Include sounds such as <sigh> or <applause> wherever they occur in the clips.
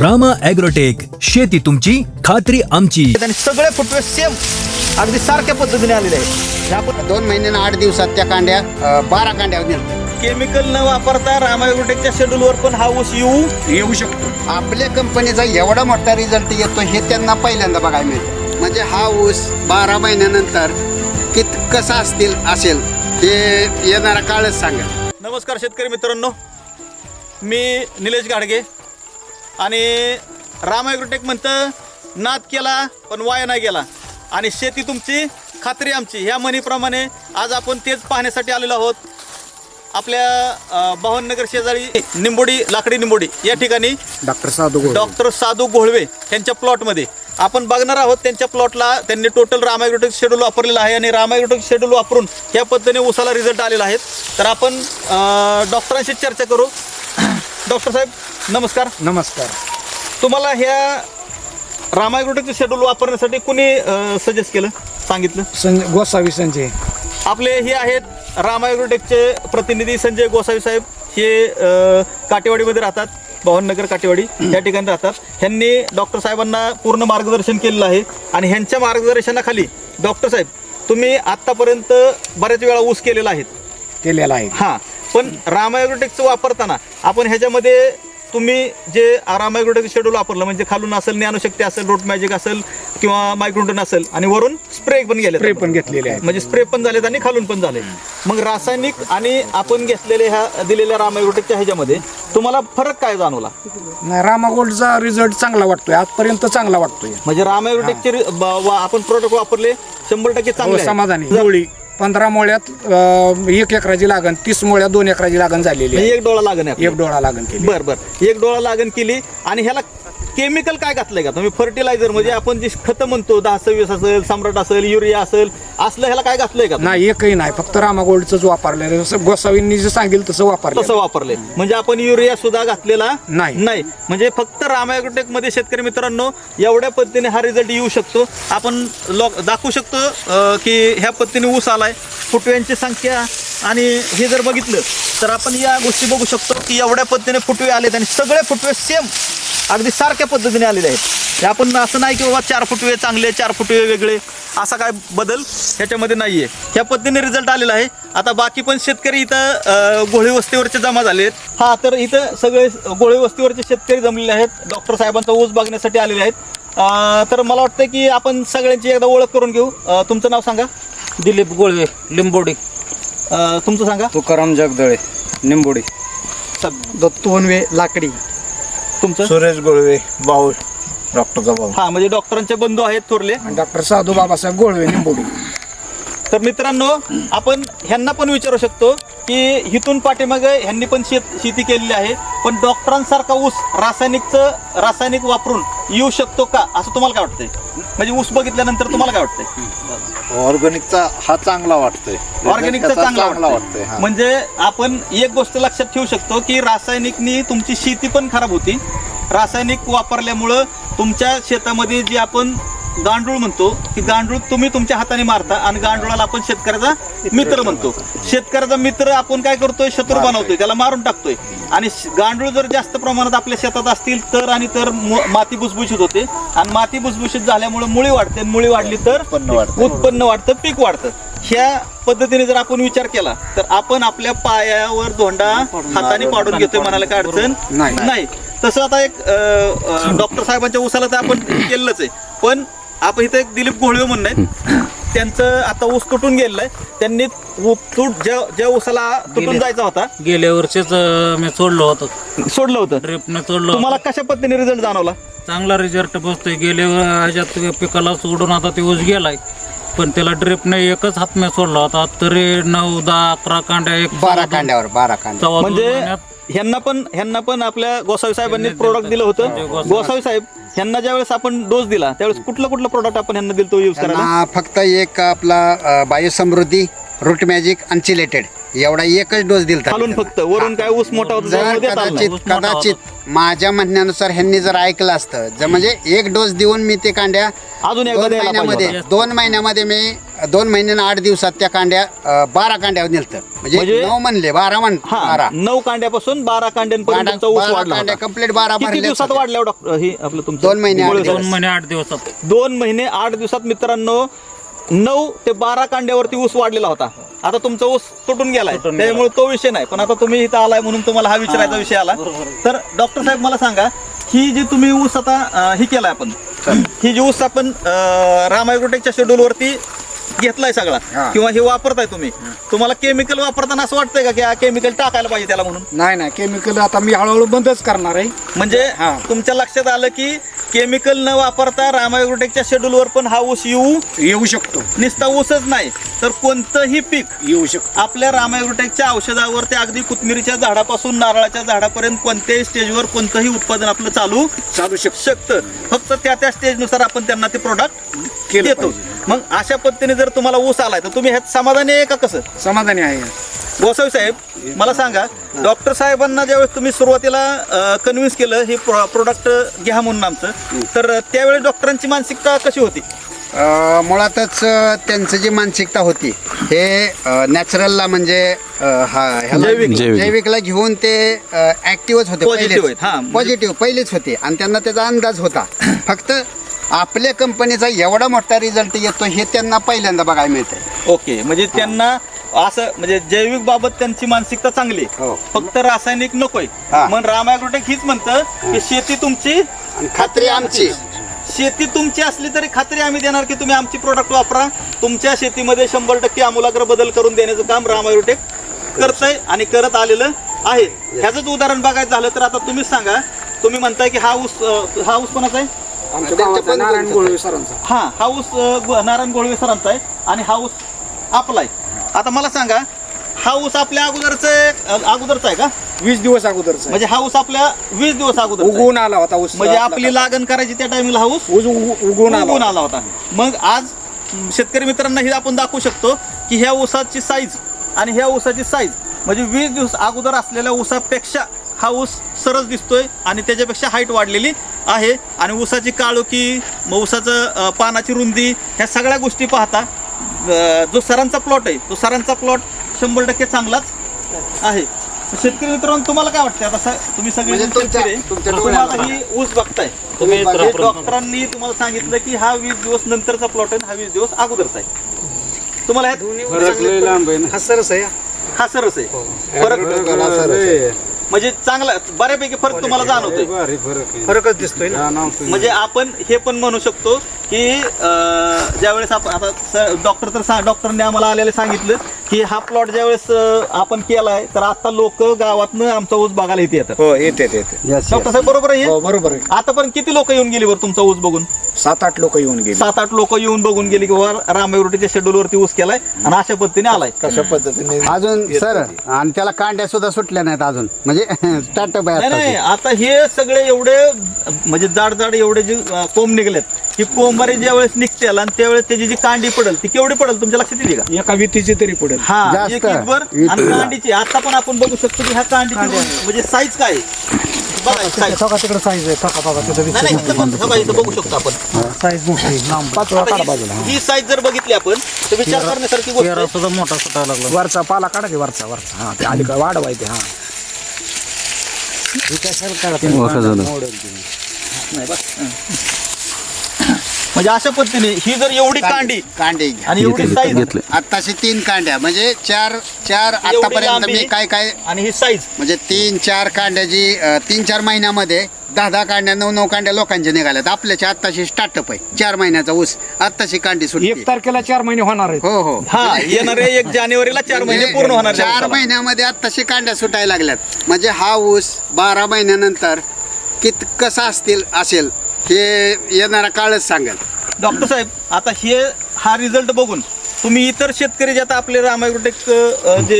Rama agrotech शेती तुमची खात्री आमची. आणि सगळे फुटवे सेम अगदी सारख्या पद्धतीने आलेले आहेत. आपण दोन महिन्यानं आठ दिवसात त्या कांड्या अ, बारा कांड्या निघतात केमिकल न वापरता रामायग्रोटेकच्या शेड्यूलवर पण हा ऊस येऊ येऊ शकतो. आपल्या कंपनीचा एवढा मोठा रिझल्ट येतो हे त्यांना पहिल्यांदा बघायला मिळतं. म्हणजे हा ऊस बारा महिन्यानंतर कित कसा असतील असेल हे येणारा काळच सांगेल नमस्कार शेतकरी मित्रांनो. मी निलेश गाडगे आणि रामायग्रोटेक म्हणतं नाद केला पण वाया नाही गेला. आणि शेती तुमची खात्री आमची. ह्या म्हणीप्रमाणे आज आपण तेच पाहण्यासाठी आलेलो आहोत. आपल्या अ, भावनगर शेजारी निंबोडी लाकडी निंबोडी. या ठिकाणी डॉक्टर साधू डॉक्टर साधू घोळवे यांच्या प्लॉटमध्ये. आपण बघणार आहोत त्यांच्या प्लॉटला त्यांनी टोटल रामायग्रोटिक शेड्यूल वापरलेलं आहे आणि रामायग्रोटिक शेड्यूल वापरून या पद्धतीने उसाला रिझल्ट आलेला आहे. तर आपण डॉक्टरांशी चर्चा करू. डॉक्टर साहेब नमस्कार. नमस्कार. तुम्हाला ह्या रामायग्रोटिकचं शेड्यूल वापरण्यासाठी कुणी सजेस्ट केलं सांगितलं? संजय गोसावी संजय. आपले हे आहेत रामायग्रोटेकचे प्रतिनिधी संजय गोसावी साहेब. हे अ, काटेवाडीमध्ये राहतात भवननगर काटेवाडी या ठिकाणी राहतात. ह्यांनी डॉक्टर साहेबांना पूर्ण मार्गदर्शन केलेलं आहे आणि ह्यांच्या मार्गदर्शनाखाली डॉक्टर साहेब तुम्ही आत्तापर्यंत बऱ्याच वेळा ऊस केलेला आहे. केलेला आहे. हां. पण रामायग्रोटेकचं वापरताना आपण ह्याच्यामध्ये तुम्ही जे रामायग्रोटेक शेड्यूल वापरलं म्हणजे खालून असेल ज्ञानशक्ती असेल रूट मॅजिक असेल किंवा मायक्रोटन असेल आणि वरून स्प्रे पण गेले स्प्रे पण घेतलेले आहेत. म्हणजे स्प्रे पण झालेत आणि खालून पण झाले मग रासायनिक आणि आपण घेतलेले ह्या दिलेल्या रामायग्रोटेकच्या ह्याच्यामध्ये तुम्हाला फरक काय जाणवला? नाही रामा गोल्डचा रिझल्ट चांगला वाटतोय आजपर्यंत चांगला वाटतोय. म्हणजे रामायग्रोटेकचे आपण प्रोडक्ट वापरले शंभर टक्के हो, चांगले आहे. समाधानी. पंधरा मोळ्यात अं, एक एकराची लागण तीस मोळ्यात दोन एकराची लागण झालेली म्हणजे आहे. एक डोळा लागण आहे एक डोळा लागण केली. बर बर. एक डोळा लागण केली आणि ह्याला केमिकल काय घातलंय का? तुम्ही फर्टिलायझर म्हणजे आपण जी खतं म्हणतो दहा सव्वीस असेल सम्राट असेल युरिया असेल असलं ह्याला काय घातलंय का नाही एकही नाही. फक्त रामा गोल्डच वापरलेलं जसं गोसावींनी जे सांगेल तसं वापरलं तसं वापरले म्हणजे आपण युरिया सुद्धा घातलेला नाही. नाही. म्हणजे फक्त रामायग्रोटेकमध्ये शेतकरी मित्रांनो एवढ्या पद्धतीने हा रिझल्ट येऊ शकतो. आपण लोक दाखवू शकतो अं, की ह्या पद्धतीने ऊस आलाय फुटव्यांची संख्या आणि हे जर बघितलं तर आपण या गोष्टी बघू शकतो की एवढ्या पद्धतीने फुटवे आलेत आणि सगळे फुटवे सेम अगदी सारख्या पद्धतीने आलेले आहेत. हे आपण असं नाही की बाबा चार फुटवे चांगले चार फुटवे वेगळे असा काय बदल ह्याच्यामध्ये नाहीये. ह्या पद्धतीने रिझल्ट आलेला आहे. आता बाकी पण शेतकरी इथं घोळी वस्तीवरचे जमा झाले आहेत. हा तर इथं सगळे घोळी वस्तीवरचे शेतकरी जमलेले आहेत. डॉक्टर साहेबांचा ऊस बघण्यासाठी आलेले आहेत. तर मला वाटतं की आपण सगळ्यांची एकदा ओळख करून घेऊ. तुमचं नाव सांगा. दिलीप गोळवे लिंबोडी. तुमचं सांगा. तुकाराम जगदळे निंबोडी दत्तवनवे लाकडी. तुमचं? सुरेश गोळवे भाऊ डॉक्टरचा भाऊ हा म्हणजे डॉक्टरांचे बंधू आहेत थोरले. आणि डॉक्टर साधू बाबासाहेब गोळवे निंबोडी. तर मित्रांनो आपण ह्यांना पण विचारू शकतो की हिथून पाठीमागे ह्यांनी पण शेत शेती केलेली आहे. पण डॉक्टरांसारखा ऊस रासायनिकचं रासायनिक वापरून येऊ शकतो का? असं तुम्हाला काय वाटतंय? म्हणजे ऊस बघितल्यानंतर तुम्हाला काय वाटतंय? ऑर्गॅनिकचा हा चांगला वाटतोय. ऑर्गॅनिकचा त्याचा चांगला वाटतोय. वाटतंय हा. म्हणजे आपण एक गोष्ट लक्षात ठेवू शकतो की रासायनिकनी तुमची शेती पण खराब होती. रासायनिक वापरल्यामुळं तुमच्या शेतामध्ये जे आपण गांडूळ म्हणतो की गांडूळ तुम्ही तुमच्या हाताने मारता आणि गांडुळाला आपण शेतकऱ्याचा मित्र म्हणतो. शेतकऱ्याचा मित्र आपण काय करतोय? शत्रू बनवतोय. त्याला मारून टाकतोय. आणि गांडूळ जर जास्त प्रमाणात आपल्या शेतात असतील तर आणि तर माती भुसभुशीत होते. आणि माती भुसभुशीत झाल्यामुळे मुळी वाढते. आणि मुळी वाढली तर उत्पन्न वाढतं. पीक वाढतं ह्या पद्धतीने जर आपण विचार केला तर आपण आपल्या पायावर धोंडा हाताने पाडून घेतोय म्हणायला काय अडचण नाही. तसं आता एक डॉक्टर साहेबांच्या उसाला तर आपण केलंच आहे. पण आपण इथं एक दिलीप घोळवे आहेत. त्यांचं आता ऊस तुटून गेलेलं आहे. त्यांनी ऊ- तूट ज्या ज्या ऊसाला तुटून गेले. जायचा होता गेल्या वर्षीच अं, मी सोडलं होतं. सोडलं होतं. ड्रिपने सोडलं तुम्हाला होतं. कशा पद्धतीने रिझल्ट जाणवला? चांगला रिझल्ट बसतोय. गेल्या ह्याच्यात पिकाला सोडून आता ते ऊस गेलाय. पण त्याला ड्रिपने एकच हातम्या सोडला होता तरी नऊ दहा अकरा कांड्या एक बारा कांड्यावर बारा कांड्या. म्हणजे महिन्यात ह्यांना पण ह्यांना पण आपल्या गोसावी साहेबांनी प्रोडक्ट दिलं होतं. गोसावी साहेब ह्यांना ज्यावेळेस आपण डोस दिला त्यावेळेस कुठलं कुठलं प्रोडक्ट आपण ह्यांना दिलं तो यूज करायला? त्यांना फक्त एक आपला बायोसमृद्धी रूट मॅजिक आणि चिलेटेड एवढा एकच डोस दिलता खालून फक्त वरून काय ऊस मोठा होता जर त्यामुळे देता आला नाही. कदाचित कदाचित माझ्या म्हणण्यानुसार ह्यांनी जर ऐकलं असतं जर म्हणजे एक डोस देऊन मी ते कांड्या अजून एकदा दोन द्यायला पाहिजे महिन्यामध्ये. दोन महिन्यामध्ये मी दोन महिन्यानं आठ दिवसात त्या कांड्या अं, बारा कांड्यावर नेलतं म्हणजे म्हणजे- नऊ म्हणले बारा म्हण हा बारा नऊ कांड्यापासून बारा कांड्यांपर्यंत कांड्या- तुमचा ऊस बारा वाढला कांड्या होता. complete बारा किती भरल्याच दिवसात होत्या. वाढल्या डॉक्टर हे आपलं तुमचं दोन महिने, आठ गोळे दिवस. साहेब. दोन महिने आठ दिवसात दोन महिने आठ दिवसात मित्रांनो नऊ ते बारा कांड्यावरती ऊस वाढलेला होता. आता तुमचा ऊस तुटून गेलाय. तुटून त्यामुळे तो विषय नाही. पण आता तुम्ही इथं आलाय म्हणून तुम्हाला हा विचारायचा विषय आला. तर डॉक्टर साहेब मला सांगा ही जी तुम्ही ऊस आता अं, ही केलाय आपण ही जी ऊस आपण रामायग्रोटेकच्या शेड्यूल वरती घेतलाय सगळा हा. किंवा हे वापरताय तुम्ही तुम्हाला केमिकल वापरताना असं वाटतंय का की केमिकल टाकायला पाहिजे त्याला म्हणून? नाही नाही. केमिकल आता मी हळूहळू बंदच करणार आहे. म्हणजे हा. तुमच्या लक्षात आलं की केमिकल न वापरता रामायग्रोटेकच्या शेड्यूलवर पण हा ऊस येऊ येऊ शकतो. नुसता ऊसच नाही. तर कोणतंही पीक येऊ शकतो. आपल्या रामायग्रोटेकच्या औषधावर ते अगदी कोथमिरीच्या झाडापासून नारळाच्या झाडापर्यंत कोणत्याही स्टेजवर कोणतंही उत्पादन आपलं चालू चालू शकतो. शकतं. फक्त त्या त्या स्टेजनुसार आपण त्यांना ते प्रोडक्ट केलं देतो. मग अशा पद्धतीने जर तुम्हाला ऊस आलाय तर तुम्ही ह्यात समाधानी आहे का कसं? समाधानी आहे. गोसावी साहेब मला सांगा डॉक्टर साहेबांना ज्यावेळेस तुम्ही सुरुवातीला कन्व्हिन्स केलं हे प्रोडक्ट घ्या म्हणून आमचं तर त्यावेळेस डॉक्टरांची मानसिकता कशी होती? मुळातच त्यांचं जी मानसिकता होती हे नॅचरलला म्हणजे हा. जैविकला घेऊन ते ऍक्टिव्हच होते हा. पॉझिटिव्ह पहिलेच होते. आणि त्यांना त्याचा अंदाज होता. फक्त आपल्या कंपनीचा एवढा मोठा रिझल्ट येतो हे त्यांना पहिल्यांदा बघायला मिळतंय. ओके म्हणजे त्यांना असं म्हणजे जैविक बाबत त्यांची मानसिकता चांगली. आहे. हो. फक्त रासायनिक नकोय. हा. मग रामायग्रोटेक हीच म्हणतं की शेती तुमची आणि खात्री आमची. शेती तुमची असली तरी खात्री आम्ही देणार की तुम्ही आमची प्रोडक्ट वापरा. तुमच्या शेतीमध्ये शंभर टक्के आमूलाग्र बदल करून देण्याचं काम रामायग्रोटेक करतंय आणि करत आलेलं आहे. ह्याचंच उदाहरण बघायचं झालं तर आता तुम्हीच सांगा. तुम्ही म्हणताय की हा ऊस अं, हा ऊस कोणाचा आहे? आमच्या त्यांच्या गावाचा पण नारायण? गोळवे सरांचा. हा हा ऊस अ, गो- नारायण गोळवे सरांचा आहे आणि हा ऊस आपला आहे. आता मला सांगा हा ऊस आपल्या अगोदरच अगोदरचा आहे का? वीस दिवस अगोदरचा म्हणजे हा ऊस आपल्या वीस दिवस अगोदर उगवून आला होता ऊस. म्हणजे आपला लागण करायची त्या टायमिंगला हा ऊस ऊस उग- उगवून आला उगवून. आला होता. मग आज शेतकरी मित्रांना हे आपण दाखवू शकतो की ह्या ऊसाची साईज आणि ह्या ऊसाची साईज म्हणजे वीस दिवस अगोदर असलेल्या ऊसापेक्षा हा ऊस सरस दिसतोय आणि त्याच्यापेक्षा हाईट वाढलेली आहे. आणि ऊसाची काळोखी मग ऊसाचं पानाची रुंदी ह्या सगळ्या गोष्टी पाहता जो सरांचा प्लॉट आहे तो सरांचा प्लॉट शंभर टक्के चांगलाच आहे शेतकरी मित्रांनो तुम्हाला काय वाटतं आता तुम्ही सगळे म्हणजे शेतकरी ही ऊस बघताय तुम्ही म्हणजे डॉक्टरांनी तुम्हाला सांगितलं की हा वीस दिवस नंतरचा प्लॉट आहे हा वीस दिवस अगोदरचा आहे तुम्हाला हा सरस आहे हा सरस आहे फरक म्हणजे चांगला बऱ्यापैकी फरक तुम्हाला जाणवतोय. फरकच दिसतोय ना? म्हणजे आपण हे पण म्हणू शकतो की अं, ज्यावेळेस आपण आता डॉक्टर तर डॉक्टरने आम्हाला आलेले सांगितलं की हा प्लॉट ज्यावेळेस अं, आपण केलाय तर आता लोक गावातनं आमचा ऊस बघायला इथे येतात. हो येते येते डॉक्टर साहेब बरोबर आहे हे? बरोबर आहे. आता पण किती लोक येऊन गेली बरं तुमचा ऊस बघून? सात आठ लोक येऊन गेले. सात आठ लोक येऊन बघून गेली की वर रामायरोटीच्या शेड्यूल वरती ऊस केलाय आणि अशा पद्धतीने आलाय. कशा पद्धतीने अजून सर आणि त्याला कांड्या सुद्धा सुटल्या नाहीत अजून. म्हणजे <laughs> स्टार्टअप नाही नाही आहे आता हे सगळे एवढे म्हणजे जाड जाड एवढे जे अं, कोंब निघलेत ही कोंबारी ज्या वेळेस निघतील आणि त्यावेळेस त्याची जी कांडी पडेल ती केवढी पडेल? तुमच्या लक्षात येते का? एका वितीची तरी पडेल. हा जास्त. एक इंचभर आणि कांडीची आता पण आपण बघू शकतो की ह्या कांडीची रुंदी- म्हणजे साईज काय आहे? बघा. तिकडे साईज आहे थोका थोका तिथं नाही, नाही, इथं पण- बघा, इथं बघू शकतो आपण साईज मोठी पाचवा आता काढा ही- बाजूला ही साईज जर बघितली आपण तर विचार करण्यासारखी गोष्ट पेरा आहे. सुद्धा मोठा सुटायला लागला वरचा पाला काढा की वरचा वरचा हा ते अलीकडे वाढवायचे हा नाही, बस. हं. म्हणजे अशा पद्धतीने ही जर एवढी कांडी कांडे घ्या. आणि एवढी साईज आत्ताशी तीन कांड्या म्हणजे चार चार आतापर्यंत लांबी. मी काय काय आणि ही साईज म्हणजे तीन चार कांड्याची अं, तीन चार महिन्यामध्ये दहा दहा कांड्या नऊ नऊ कांड्या लोकांच्या निघाल्यात. आपल्याच्या आत्ताशी स्टार्टअप आहे. चार महिन्याचा ऊस. आत्ताशी कांडी सुटली. एक तारखेला चार महिने होणार आहेत. हो हो. हा येणारे एक जानेवारीला चार महिने पूर्ण होणार त्या चार ऊसाला. महिन्यामध्ये आत्ताशी कांड्या सुटायला लागल्यात. म्हणजे हा ऊस बारा महिन्यानंतर कित कसा असतील असेल हे येणारा काळच सांगेल. डॉक्टर साहेब आता हे हा रिझल्ट बघून तुम्ही इतर शेतकरी जे आता आपले रामायग्रोटेक जे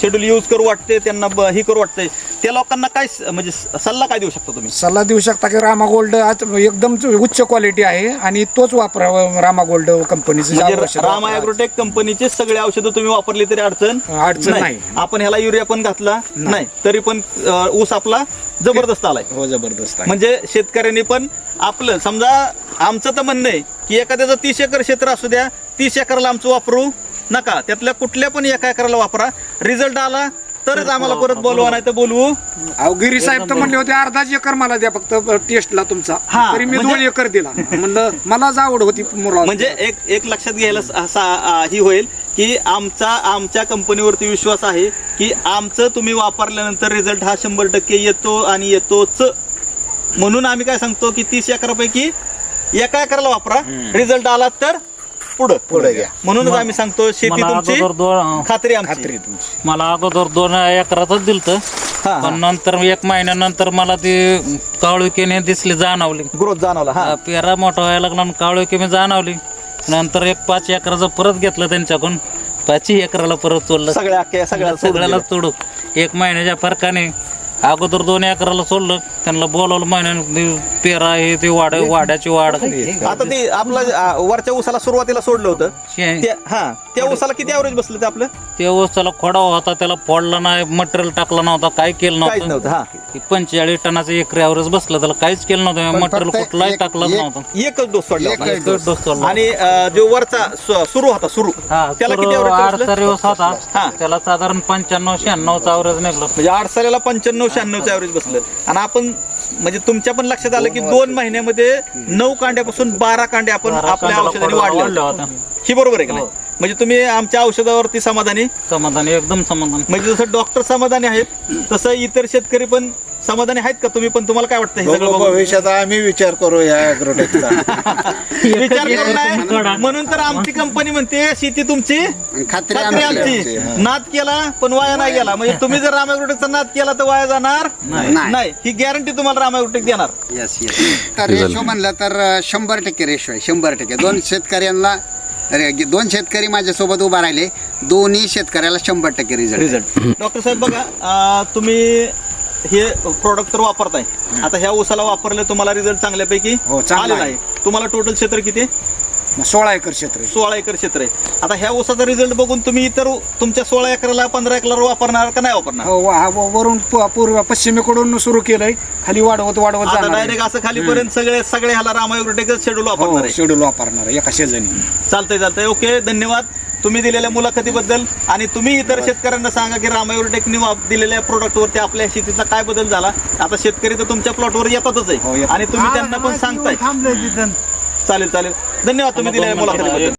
शेड्यूल यूज करू वाटते त्यांना हे करू वाटतंय त्या लोकांना काय म्हणजे सल्ला काय देऊ शकतो तुम्ही? सल्ला देऊ शकता की रामा गोल्ड आज एकदम उच्च क्वालिटी आहे आणि तोच वापरावा रामा गोल्ड कंपनीचं म्हणजे राम. ॲग्रोटेक कंपनीचे सगळे औषधं तुम्ही वापरली तरी अडचण अडचण नाही. आपण ह्याला युरिया पण घातला नाही. तरी पण ऊस आपला जबरदस्त आलाय. हो जबरदस्त म्हणजे शेतकऱ्यांनी पण आपलं समजा आमचं तर म्हणणं आहे की एखाद्याचं तीस एकर क्षेत्र असू द्या तीस एकराला आमचं वापरू नका. त्यातल्या कुठल्या पण एका एकराला वापरा. रिझल्ट आला तरच आम्हाला परत बोलवा नाही तर बोलवू. अहो गिरी साहेब तर म्हणले होते अर्धाच एकर मला द्या फक्त टेस्टला तुमचा. हा, तरी मी म्हणजे- दोन एकर दिला. म्हणलं मलाच आवड होती म्हणजे एक एक लक्षात घ्यायला स- असा आ, ही होईल की आमचा आमच्या कंपनीवरती विश्वास आहे की आमचं तुम्ही वापरल्यानंतर रिझल्ट हा शंभर टक्के येतो आणि येतोच. म्हणून आम्ही काय सांगतो की तीस एकरापैकी एका एकराला वापरा? रिझल्ट आला तर पुढं पुढे घ्या. म्हणूनच आम्ही सांगतो शेती मला तुमची अगोदर दोन खात्री आमची. खात्री तुमची. मला अगोदर दोन एकरातच दिलत. हा. पण नंतर एक महिन्यानंतर मला ती काळुकीने दिसली जाणवली. ग्रोथ जाणवला हा. पेरा मोठा व्हायला लागला आणि काळुकी मी जाणवली. नंतर एक पाच एकराचं परत घेतलं त्यांच्याकडून. पाचही एकराला परत सोडलं. सगळ्या अख्ख्या सगळ्या सगळ्याला सोडू एक महिन्याच्या फरकाने अगोदर दोन एकराला सोडलं. त्यांना बोलावलं महिन्याने पेरा हे ते वाढ वाड्याची वाढ आता ते आपलं आ, वरच्या उसाला सुरुवातीला सोडलं होतं. शे- त्या- हा त्या उसाला किती ॲव्हरेज बसलं ते आपलं? ते त्याला खोडावा होता त्याला फोडला नाही मटेरियल टाकलं नव्हता काय केलं काहीच नव्हतं नव्हतं हा पंचेचाळीस टनाचं एक ॲव्हरेज बसलं त्याला काहीच केलं नव्हतं. पण मटेरियल फक्त कुठलाही एक- टाकलंच एक- नव्हतं. एकच डोस सोडला होता. एकच एकच डोस सोडला. आणि अ, जो वरचा सु- सुरू होता सुरू. हा त्याला किती बसलं? दिवस होता. हा. त्याला साधारण पंच्याण्णव शहाण्णवचा ॲव्हरेज निघलं. म्हणजे आठ सालाला पंच्याण्णव शहाण्णवचं ॲव्हरेज बसलं. आणि आपण म्हणजे तुमच्या पण लक्षात आलं की दोन महिन्यामध्ये नऊ कांड्यापासून बारा कांड्या आपण आपल्या औषधाने होत्या ही बरोबर आहे का नाही? म्हणजे तुम्ही आमच्या औषधावरती समाधानी? समाधानी एकदम समाधानी. म्हणजे जसं डॉक्टर समाधानी आहेत तसं इतर शेतकरी पण समाधानी आहेत का तुम्ही? पण तुम्हाला काय वाटतं हे सगळं बघून? भविष्यात आम्ही विचार करू या अॅग्रोटेकचा <laughs> विचार म्हणून तर आमची कंपनी म्हणते शेती तुमची आणि खात्री खात्री आमची आमची. नाद केला पण वाया नाही गेला. म्हणजे तुम्ही जर रामायग्रोटेकचा नाद केला तर वाया जाणार नाही. नाही. ही गॅरंटी तुम्हाला रामायग्रोटेक देणार. येस येस तर रेशो म्हणलं तर अं, शंभर टक्के रेशो आहे. शंभर टक्के. दोन शेतकऱ्यांना अरे, दोन शेतकरी माझ्यासोबत उभा राहिले. दोन्ही शेतकऱ्याला शंभर टक्के रिझल्ट रिझल्ट डॉक्टर साहेब बघा अं, तुम्ही हे प्रोडक्ट तर वापरताय. आता ह्या ऊसाला वापरले तुम्हाला रिझल्ट चांगल्यापैकी हो, चांगला आलेला आहे. आहे. तुम्हाला टोटल क्षेत्र किती सोळा एकर क्षेत्र आहे. सोळा एकर क्षेत्र आहे. आता ह्या ऊसाचा रिझल्ट बघून तुम्ही इतर तुमच्या सोळा एकरला पंधरा एकरला वापरणार का नाही वापरणार? हो वा- वा- वरून प- पूर्व पश्चिमेकडून सुरू केलंय. खाली वाढवत वाढवत आता जाणार डायरेक्ट असं खालीपर्यंत सगळे सगळे ह्याला रामायोग्रोटेकच शेड्यूल वापरणार हो आहे. शेड्यूल वापरणार आहे, एका शेजारी. चालतंय चालतंय. ओके धन्यवाद. तुम्ही दिलेल्या मुलाखतीबद्दल आणि तुम्ही इतर शेतकऱ्यांना सांगा की रामायोटेकनी दिलेल्या प्रोडक्टवरती आपल्या शेतीचा काय बदल झाला? आता शेतकरी तर तुमच्या प्लॉटवर येतातच हो, आहे येतात. आणि तुम्ही त्यांना पण सांगताय. चालेल चालेल. धन्यवाद तुम्ही दिलेल्या मुलाखतीबद्दल.